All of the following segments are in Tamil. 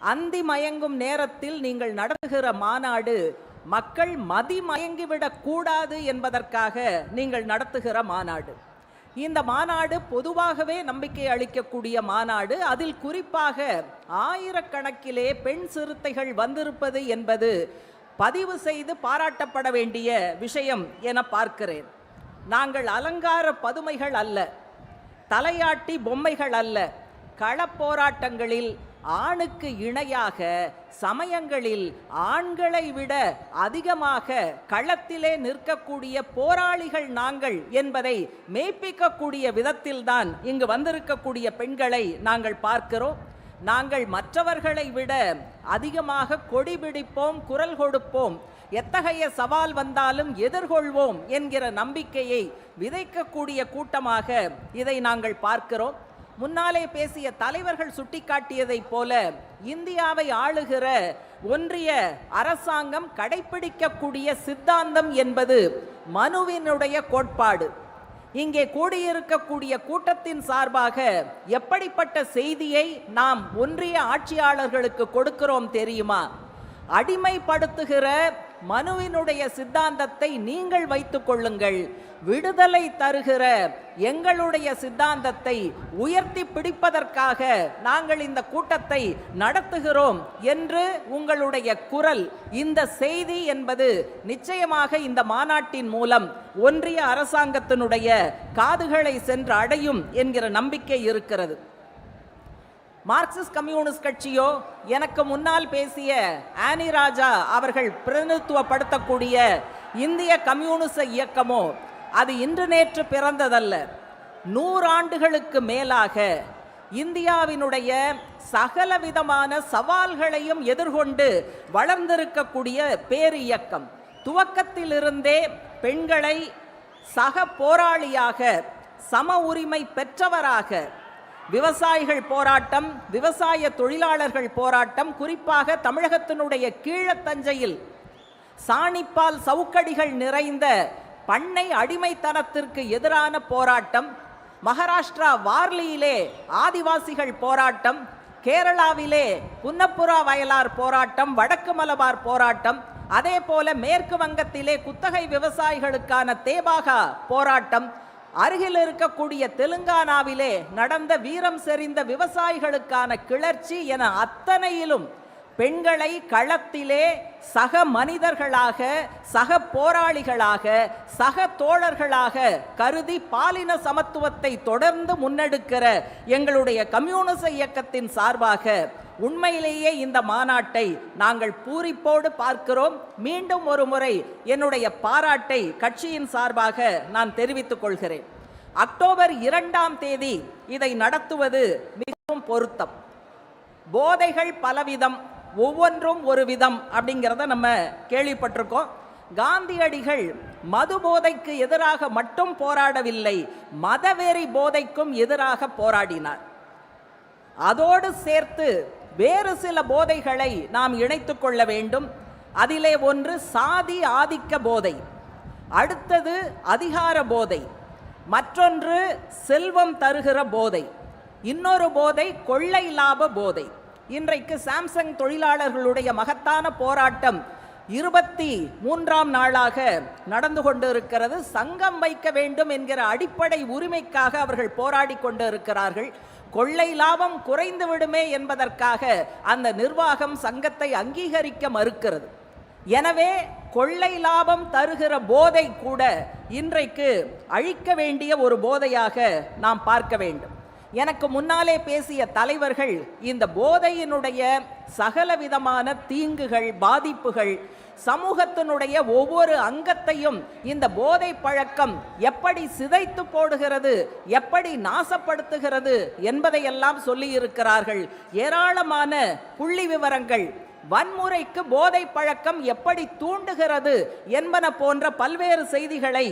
அந்தி மயங்கும் நேரத்தில் நீங்கள் நடத்துகிற மாநாடு மக்கள் மதி மயங்கிவிடக் கூடாது என்பதற்காக நீங்கள் நடத்துகிற மாநாடு. இந்த மாநாடு பொதுவாகவே நம்பிக்கை அளிக்கக்கூடிய மாநாடு. அதில் குறிப்பாக ஆயிரக்கணக்கிலே பெண் சிறுத்தைகள் வந்திருப்பது என்பது பதிவு செய்து பாராட்டப்பட வேண்டிய விஷயம் என பார்க்கிறேன். நாங்கள் அலங்கார பதுமைகள் அல்ல தலையாட்டி பொம்மைகள் அல்ல. களப்போராட்டங்களில் ஆணுக்கு இணையாக சமயங்களில் ஆண்களை விட அதிகமாக களத்திலே நிற்கக்கூடிய போராளிகள் நாங்கள் என்பதை மெய்ப்பிக்கக்கூடிய விதத்தில்தான் இங்கு வந்திருக்கக்கூடிய பெண்களை நாங்கள் பார்க்கிறோம். நாங்கள் மற்றவர்களை விட அதிகமாக கொடி பிடிப்போம் குரல் கொடுப்போம். எத்தகைய சவால் வந்தாலும் எதிர்கொள்வோம் என்கிற நம்பிக்கையை விதைக்கக்கூடிய கூட்டமாக இதை நாங்கள் பார்க்கிறோம். முன்னாலே பேசிய தலைவர்கள் சுட்டிக்காட்டியதைப் போல இந்தியாவை ஆளுகிற ஒன்றிய அரசாங்கம் கடைபிடிக்கக்கூடிய சித்தாந்தம் என்பது மனுவினுடைய கோட்பாடு. இங்கே கூடியிருக்கக்கூடிய கூட்டத்தின் சார்பாக எப்படிப்பட்ட செய்தியை நாம் ஒன்றிய ஆட்சியாளர்களுக்கு கொடுக்கிறோம் தெரியுமா? அடிமைப்படுத்துகிற மனுவினுடைய சித்தாந்தத்தை நீங்கள் வைத்துக் கொள்ளுங்கள். விடுதலை தருகிற எங்களுடைய சித்தாந்தத்தை உயர்த்தி பிடிப்பதற்காக நாங்கள் இந்த கூட்டத்தை நடத்துகிறோம் என்று உங்களுடைய குரல் இந்த செய்தி என்பது நிச்சயமாக இந்த மாநாட்டின் மூலம் ஒன்றிய அரசாங்கத்தினுடைய காதுகளை சென்று அடையும் என்கிற நம்பிக்கை இருக்கிறது. மார்க்சிஸ்ட் கம்யூனிஸ்ட் கட்சியோ எனக்கு முன்னால் பேசிய ஆனி ராஜா அவர்கள் பிரதிநிதித்துவப்படுத்தக்கூடிய இந்திய கம்யூனிச இயக்கமோ அது இன்று நேற்று பிறந்ததல்ல. நூறாண்டுகளுக்கு மேலாக இந்தியாவினுடைய சகல விதமான சவால்களையும் எதிர்கொண்டு வளர்ந்திருக்கக்கூடிய பேர் இயக்கம் துவக்கத்திலிருந்தே பெண்களை சக போராளியாக சம உரிமை பெற்றவராக விவசாயிகள் போராட்டம் விவசாய தொழிலாளர்கள் போராட்டம் குறிப்பாக தமிழகத்தினுடைய கீழத்தஞ்சையில் சாணிப்பால் சவுக்கடிகள் நிறைந்த பண்ணை அடிமைத்தனத்திற்கு எதிரான போராட்டம் மகாராஷ்டிரா வார்லியிலே ஆதிவாசிகள் போராட்டம் கேரளாவிலே புன்னப்புரா வயலார் போராட்டம் வடக்கு மலபார் போராட்டம் அதே போல மேற்கு வங்கத்திலே குத்தகை விவசாயிகளுக்கான தேபாகா போராட்டம் அருகில் இருக்கக்கூடிய தெலுங்கானாவிலே நடந்த வீரம் செறிந்த விவசாயிகளுக்கான கிளர்ச்சி என அத்தனையிலும் பெண்களை களத்திலே சக மனிதர்களாக சக போராளிகளாக சக தோழர்களாக கருதி பாலின சமத்துவத்தை தொடர்ந்து முன்னெடுக்கிற எங்களுடைய கம்யூனிச இயக்கத்தின் சார்பாக உண்மையிலேயே இந்த மாநாட்டை நாங்கள் பூரிப்போடு பார்க்கிறோம். மீண்டும் ஒரு முறை என்னுடைய பாராட்டை கட்சியின் சார்பாக நான் தெரிவித்துக் கொள்கிறேன். அக்டோபர் இரண்டாம் தேதி இதை நடத்துவது மிகவும் பொருத்தம். போதைகள் பலவிதம் ஒவ்வொன்றும் ஒரு விதம் அப்படிங்கிறத நம்ம கேள்விப்பட்டிருக்கோம். காந்தியடிகள் மது போதைக்கு எதிராக மட்டும் போராடவில்லை மதவெறி போதைக்கும் எதிராக போராடினார். அதோடு சேர்த்து வேறு சில போதைகளை நாம் இணைத்து கொள்ள வேண்டும். அதிலே ஒன்று சாதி ஆதிக்க போதை அடுத்தது அதிகார போதை மற்றொன்று செல்வம் தருகிற போதை இன்னொரு போதை கொள்ளை லாப போதை. இன்றைக்கு சாம்சங் தொழிலாளர்களுடைய மகத்தான போராட்டம் இருபத்தி மூன்றாம் நாளாக நடந்து கொண்டிருக்கிறது. சங்கம் வைக்க வேண்டும் என்கிற அடிப்படை உரிமைக்காக அவர்கள் போராடி கொண்டிருக்கிறார்கள். கொள்ளை லாபம் குறைந்து விடுமே என்பதற்காக அந்த நிர்வாகம் சங்கத்தை அங்கீகரிக்க மறுக்கிறது. எனவே கொள்ளை லாபம் தருகிற போதை கூட இன்றைக்கு அழிக்க வேண்டிய ஒரு போதையாக நாம் பார்க்க வேண்டும். எனக்கு முன்னாலே பேசிய தலைவர்கள் இந்த போதையினுடைய சகல விதமான தீங்குகள் பாதிப்புகள் சமூகத்தினுடைய ஒவ்வொரு அங்கத்தையும் இந்த போதை பழக்கம் எப்படி சிதைத்து போடுகிறது எப்படி நாசப்படுத்துகிறது என்பதையெல்லாம் சொல்லியிருக்கிறார்கள். ஏராளமான புள்ளி விவரங்கள். வன்முறைக்கு போதை பழக்கம் எப்படி தூண்டுகிறது என்பன போன்ற பல்வேறு செய்திகளை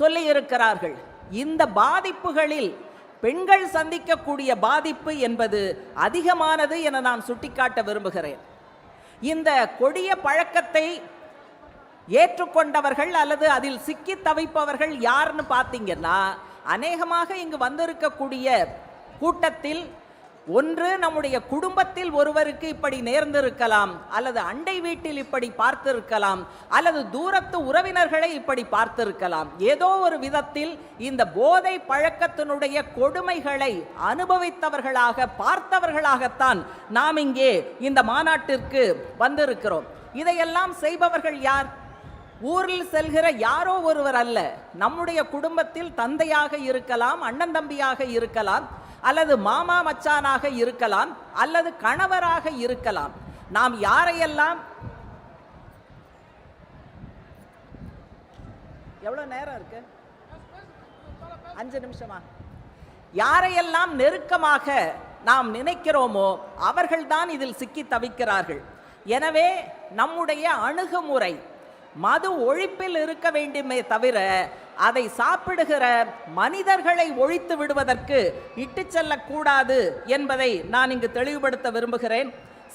சொல்லியிருக்கிறார்கள். இந்த பாதிப்புகளில் பெண்கள் சந்திக்கக்கூடிய பாதிப்பு என்பது அதிகமானது என நான் சுட்டிக்காட்ட விரும்புகிறேன். இந்த கொடிய பழக்கத்தை ஏற்றுக்கொண்டவர்கள் அல்லது அதில் சிக்கி தவிப்பவர்கள் யாருன்னு பார்த்தீங்கன்னா அநேகமாக இங்கு வந்திருக்கக்கூடிய கூட்டத்தில் ஒன்று நம்முடைய குடும்பத்தில் ஒருவருக்கு இப்படி நேர்ந்திருக்கலாம் அல்லது அண்டை வீட்டில் இப்படி பார்த்திருக்கலாம் அல்லது தூரத்து உறவினர்களை இப்படி பார்த்திருக்கலாம். ஏதோ ஒரு விதத்தில் இந்த போதை பழக்கத்தினுடைய கொடுமைகளை அனுபவித்தவர்களாக பார்த்தவர்களாகத்தான் நாம் இங்கே இந்த மாநாட்டிற்கு வந்திருக்கிறோம். இதையெல்லாம் செய்பவர்கள் யார்? ஊரில் செல்கிற யாரோ ஒருவர் அல்ல. நம்முடைய குடும்பத்தில் தந்தையாக இருக்கலாம் அண்ணன் தம்பியாக இருக்கலாம். அல்லது மாமா மச்சானாக இருக்கலாம் அல்லது கணவராக இருக்கலாம். நாம் யாரையெல்லாம் எவ்வளவு நேரம் இருக்கு? அஞ்சு நிமிஷமா? யாரையெல்லாம் நெருக்கமாக நாம் நினைக்கிறோமோ அவர்கள்தான் இதில் சிக்கி தவிக்கிறார்கள். எனவே நம்முடைய அணுகுமுறை மது ஒழிப்பில் இருக்க வேண்டுமே தவிர அதை சாப்பிடுகிற மனிதர்களை ஒழித்து விடுவதற்கு இட்டு செல்லக்கூடாது என்பதை நான் இங்கு தெளிவுபடுத்த விரும்புகிறேன்.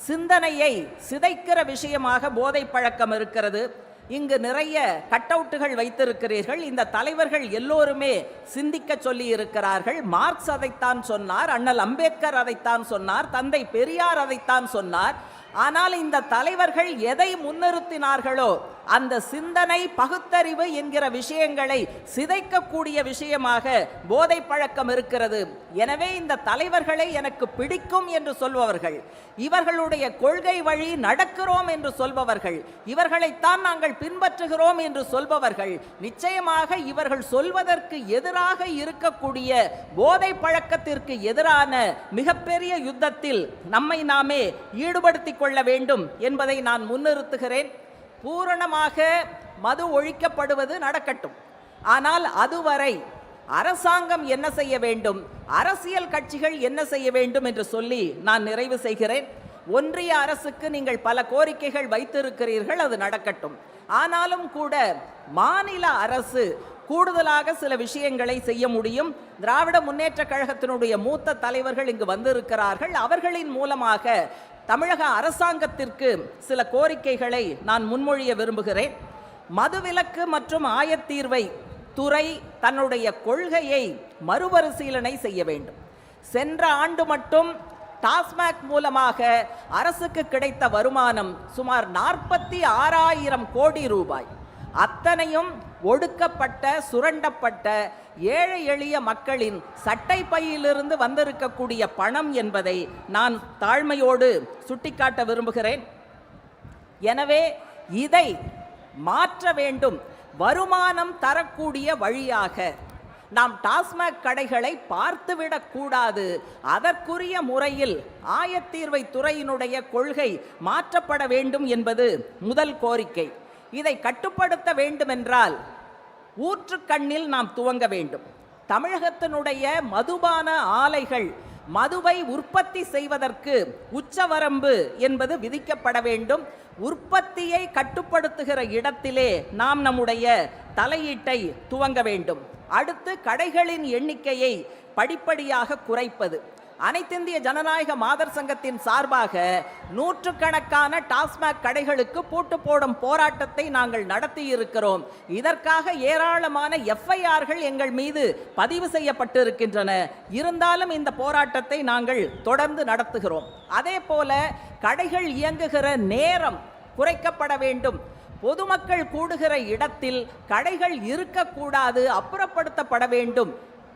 சிந்தனையை சிதைக்கிற விஷயமாக போதை பழக்கம் இருக்கிறது. இங்கு நிறைய கட்டவுட்டுகள் வைத்திருக்கிறீர்கள். இந்த தலைவர்கள் எல்லோருமே சிந்திக்க சொல்லி இருக்கிறார்கள் மார்க்ஸ் அதைத்தான் சொன்னார் அண்ணல் அம்பேத்கர் அதைத்தான் சொன்னார் தந்தை பெரியார் அதைத்தான் சொன்னார். ஆனால் இந்த தலைவர்கள் எதை முன்னிறுத்தினார்களோ அந்த சிந்தனை பகுத்தறிவு என்கிற விஷயங்களை சிதைக்கக்கூடிய விஷயமாக போதை பழக்கம் இருக்கிறது. எனவே இந்த தலைவர்களை எனக்கு பிடிக்கும் என்று சொல்பவர்கள் இவர்களுடைய கொள்கை வழி நடக்கிறோம் என்று சொல்பவர்கள் இவர்களைத்தான் நாங்கள் பின்பற்றுகிறோம் என்று சொல்பவர்கள் நிச்சயமாக இவர்கள் சொல்வதற்கு எதிராக இருக்கக்கூடிய போதை பழக்கத்திற்கு எதிரான மிகப்பெரிய யுத்தத்தில் நம்மை நாமே ஈடுபடுத்திக் கொள்ள வேண்டும் என்பதை நான் முன்னிறுத்துகிறேன். பூரணமாக மது ஒழிக்கப்படுவது நடக்கட்டும். ஆனால் அதுவரை அரசாங்கம் என்ன செய்ய வேண்டும்? அரசியல் கட்சிகள் என்ன செய்ய வேண்டும் என்று சொல்லி நான் நிறைவு செய்கிறேன். ஒன்றிய அரசுக்கு நீங்கள் பல கோரிக்கைகள் வைத்திருக்கிறீர்கள் அது நடக்கட்டும். ஆனாலும் கூட மாநில அரசு கூடுதலாக சில விஷயங்களை செய்ய முடியும். திராவிட முன்னேற்ற கழகத்தினுடைய மூத்த தலைவர்கள் இங்கு வந்திருக்கிறார்கள். அவர்களின் மூலமாக தமிழக அரசாங்கத்திற்கு சில கோரிக்கைகளை நான் முன்மொழிய விரும்புகிறேன். மதுவிலக்கு மற்றும் ஆயத்தீர்வை துறை தன்னுடைய கொள்கையை மறுபரிசீலனை செய்ய வேண்டும். சென்ற ஆண்டு மட்டும் டாஸ்மாக் மூலமாக அரசுக்கு கிடைத்த வருமானம் சுமார் நாற்பத்தி ஆறாயிரம் கோடி ரூபாய். அத்தனையும் ஒடுக்கப்பட்ட சுரண்டப்பட்ட ஏழை எளிய மக்களின் சட்டை பையிலிருந்து வந்திருக்கக்கூடிய பணம் என்பதை நான் தாழ்மையோடு சுட்டிக்காட்ட விரும்புகிறேன். எனவே இதை மாற்ற வேண்டும். வருமானம் தரக்கூடிய வழியாக நாம் டாஸ்மாக் கடைகளை பார்த்துவிடக்கூடாது அதற்குரிய முறையில் ஆயத்தீர்வை துறையினுடைய கொள்கை மாற்றப்பட வேண்டும் என்பது முதல் கோரிக்கை. இதை கட்டுப்படுத்த வேண்டுமென்றால் ஊற்றுக்கண்ணில் நாம் துவங்க வேண்டும். தமிழகத்தினுடைய மதுபான ஆலைகள் மதுவை உற்பத்தி செய்வதற்கு உச்சவரம்பு என்பது விதிக்கப்பட வேண்டும். உற்பத்தியை கட்டுப்படுத்துகிற இடத்திலே நாம் நம்முடைய தலையீட்டை துவங்க வேண்டும். அடுத்து கடைகளின் எண்ணிக்கையை படிப்படியாக குறைப்பது. அனைத்திந்திய ஜனநாயக மாதர் சங்கத்தின் சார்பாக நூற்றுக்கணக்கான டாஸ்மாக் கடைகளுக்கு பூட்டு போடும் போராட்டத்தை நாங்கள் நடத்தி இருக்கிறோம் இதற்காக ஏராளமான எஃப்ஐஆர்கள் எங்கள் மீது பதிவு செய்யப்பட்டிருக்கின்றன. இருந்தாலும் இந்த போராட்டத்தை நாங்கள் தொடர்ந்து நடத்துகிறோம். அதே போல கடைகள் இயங்குகிற நேரம் குறைக்கப்பட வேண்டும். பொதுமக்கள் கூடுகிற இடத்தில் கடைகள் இருக்கக்கூடாது அப்புறப்படுத்தப்பட வேண்டும்.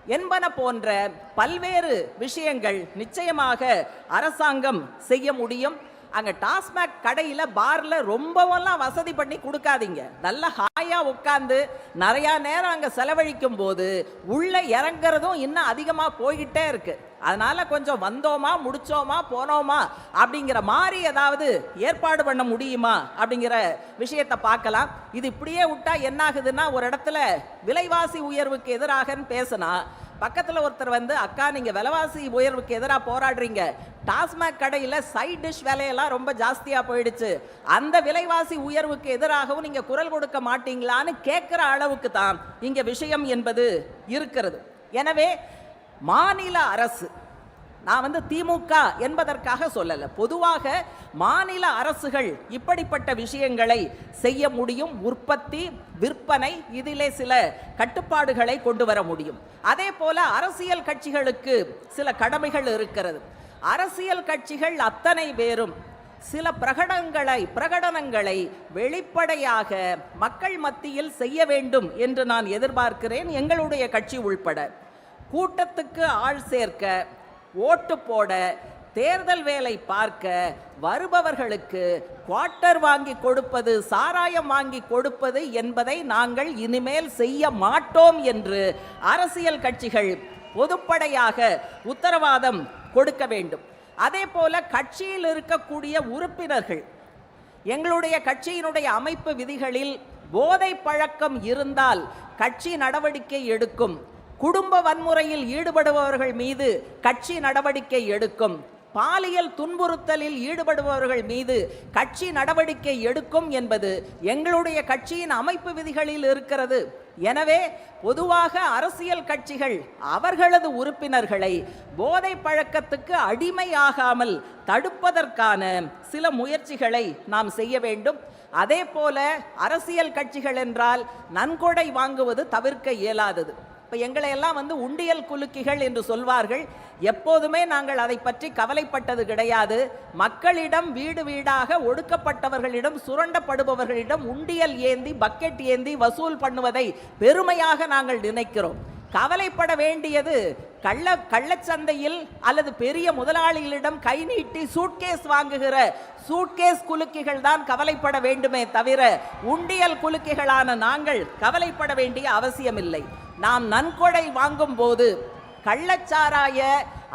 என்பன போன்ற பல்வேறு விஷயங்கள் நிச்சயமாக அரசாங்கம் செய்ய முடியும். அங்கே டாஸ்மாக் கடையில் பாரில் ரொம்பவெல்லாம் வசதி பண்ணி கொடுக்காதீங்க. நல்ல ஹாயாக உட்காந்து நிறையா நேரம் அங்கே செலவழிக்கும் போது உள்ளே இறங்குறதும் இன்னும் அதிகமாக போய்கிட்டே இருக்கு. அதனால் கொஞ்சம் வந்தோமா முடிச்சோமா போனோமா அப்படிங்கிற மாதிரி ஏதாவது ஏற்பாடு பண்ண முடியுமா அப்படிங்கிற விஷயத்தை பார்க்கலாம். இது இப்படியே விட்டால் என்ன ஆகுதுன்னா ஒரு இடத்துல விலைவாசி உயர்வுக்கு எதிராகன்னு பேசினா பக்கத்தில் ஒருத்தர் வந்து அக்கா நீங்கள் விலைவாசி உயர்வுக்கு எதிராக போராடுறீங்க. டாஸ்மாக் கடையில் சைட் டிஷ் விலையெல்லாம் ரொம்ப ஜாஸ்தியாக போயிடுச்சு. அந்த விலைவாசி உயர்வுக்கு எதிராகவும் நீங்கள் குரல் கொடுக்க மாட்டீங்களான்னு கேட்குற அளவுக்கு தான் இங்கே விஷயம் என்பது இருக்கிறது. எனவே மாநில அரசு. நான் வந்து திமுக என்பதற்காக சொல்லலை. பொதுவாக மாநில அரசுகள் இப்படிப்பட்ட விஷயங்களை செய்ய முடியும். உற்பத்தி விற்பனை இதிலே சில கட்டுப்பாடுகளை கொண்டு வர முடியும். அதே போல அரசியல் கட்சிகளுக்கு சில கடமைகள் இருக்கிறது. அரசியல் கட்சிகள் அத்தனை பேரும் சில பிரகடனங்களை பிரகடனங்களை வெளிப்படையாக மக்கள் மத்தியில் செய்ய வேண்டும் என்று நான் எதிர்பார்க்கிறேன். எங்களுடைய கட்சி உள்பட. கூட்டத்துக்கு ஆள் சேர்க்க ஓட்டு போட தேர்தல் வேலை பார்க்க வருபவர்களுக்கு குவார்ட்டர் வாங்கி கொடுப்பது சாராயம் வாங்கி கொடுப்பது என்பதை நாங்கள் இனிமேல் செய்ய மாட்டோம் என்று அரசியல் கட்சிகள் பொதுப்படையாக உத்தரவாதம் கொடுக்க வேண்டும். அதே போல கட்சியில் இருக்கக்கூடிய உறுப்பினர்கள் எங்களுடைய கட்சியினுடைய அமைப்பு விதிகளில் போதை பழக்கம் இருந்தால் கட்சி நடவடிக்கை எடுக்கும். குடும்ப வன்முறையில் ஈடுபடுபவர்கள் மீது கட்சி நடவடிக்கை எடுக்கும். பாலியல் துன்புறுத்தலில் ஈடுபடுபவர்கள் மீது கட்சி நடவடிக்கை எடுக்கும் என்பது எங்களுடைய கட்சியின் அமைப்பு விதிகளில் இருக்கிறது. எனவே பொதுவாக அரசியல் கட்சிகள் அவர்களது உறுப்பினர்களை போதை பழக்கத்துக்கு அடிமையாகாமல் தடுப்பதற்கான சில முயற்சிகளை நாம் செய்ய வேண்டும். அதே போல அரசியல் கட்சிகள் என்றால் நன்கொடை வாங்குவது தவிர்க்க இயலாதது. இப்போ எங்களை எல்லாம் வந்து உண்டியல் குலுக்கிகள் என்று சொல்வார்கள். எப்போதுமே நாங்கள் அதை பற்றி கவலைப்பட்டது கிடையாது. மக்களிடம் வீடு வீடாக ஒடுக்கப்பட்டவர்களிடம் சுரண்டப்படுபவர்களிடம் உண்டியல் ஏந்தி பக்கெட் ஏந்தி வசூல் பண்ணுவதை பெருமையாக நாங்கள் நினைக்கிறோம். கவலைப்பட வேண்டியது கள்ள கள்ளச்சந்தையில் அல்லது பெரிய முதலாளிகளிடம் கை நீட்டி சூட்கேஸ் வாங்குகிற சூட்கேஸ் குலுக்கிகள் தான் கவலைப்பட வேண்டுமே தவிர உண்டியல் குலுக்கிகளான நாங்கள் கவலைப்பட வேண்டிய அவசியமில்லை. நாம் நன்கொடை வாங்கும் போது கள்ளச்சாராய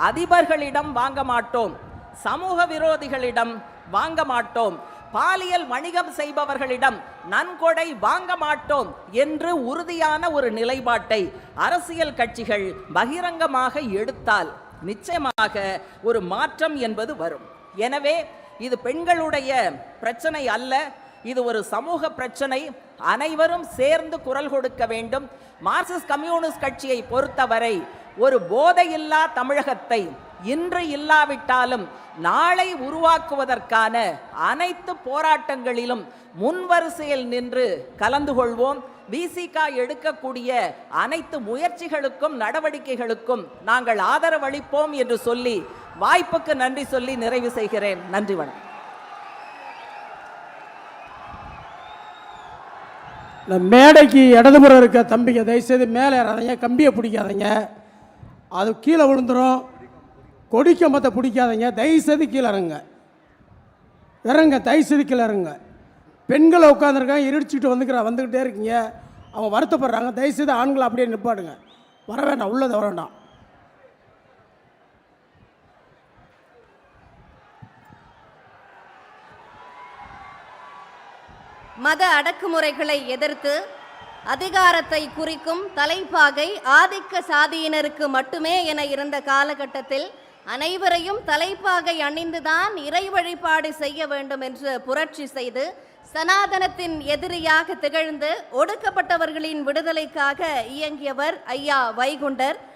அதிபர்களிடம் வாங்க மாட்டோம் சமூக விரோதிகளிடம் வாங்க மாட்டோம். பாலியல் வணிகம் செய்பவர்களிடம் நன்கொடை வாங்க மாட்டோம் என்று உறுதியான ஒரு நிலைப்பாட்டை அரசியல் கட்சிகள் பகிரங்கமாக எடுத்தால் நிச்சயமாக ஒரு மாற்றம் என்பது வரும். எனவே இது பெண்களுடைய பிரச்சனை அல்ல இது ஒரு சமூக பிரச்சனை. அனைவரும் சேர்ந்து குரல் கொடுக்க வேண்டும். மார்க்சிஸ்ட் கம்யூனிஸ்ட் கட்சியை பொறுத்தவரை ஒரு போதையில்லா தமிழகத்தை இன்று இல்லாவிட்டாலும் நாளை உருவாக்குவதற்கான அனைத்து போராட்டங்களிலும் முன்வரிசையில் நின்று கலந்து கொள்வோம். பிசிகா எடுக்கக்கூடிய அனைத்து முயற்சிகளுக்கும் நடவடிக்கைகளுக்கும் நாங்கள் ஆதரவளிப்போம் என்று சொல்லி வாய்ப்புக்கு நன்றி சொல்லி நிறைவு செய்கிறேன். நன்றி வணக்கம். இந்த மேடைக்கு இடதுபுறம் இருக்க தம்பிங்க தயவுசெய்து மேலே ஏறாதீங்க கம்பியை பிடிக்காதீங்க. அது கீழே விழுந்துரும். கொடி கம்பத்தை பிடிக்காதீங்க தயவுசெய்து கீழே இறங்க இறங்க தயவுசெய்து கீழே இறங்க பெண்களை உட்காந்துருக்காங்க இருடிச்சுட்டு வந்துக்கிற வந்துக்கிட்டே இருக்கீங்க. அவங்க வருத்தப்படுறாங்க தயவுசெய்து ஆண்களை அப்படியே நிப்பாடுங்க வர வேண்டாம் உள்ளதை வர வேண்டாம். மத அடக்குமுறைகளை எதிர்த்து அதிகாரத்தை குறிக்கும் தலைப்பாகை ஆதிக்க சாதியினருக்கு மட்டுமே என இருந்த காலகட்டத்தில் அனைவரையும் தலைப்பாகை அணிந்துதான் இறை வழிபாடு செய்ய வேண்டும் என்று புரட்சி செய்து சனாதனத்தின் எதிரியாக திகழ்ந்து ஒடுக்கப்பட்டவர்களின் விடுதலைக்காக இயங்கியவர் ஐயா வைகுண்டர்.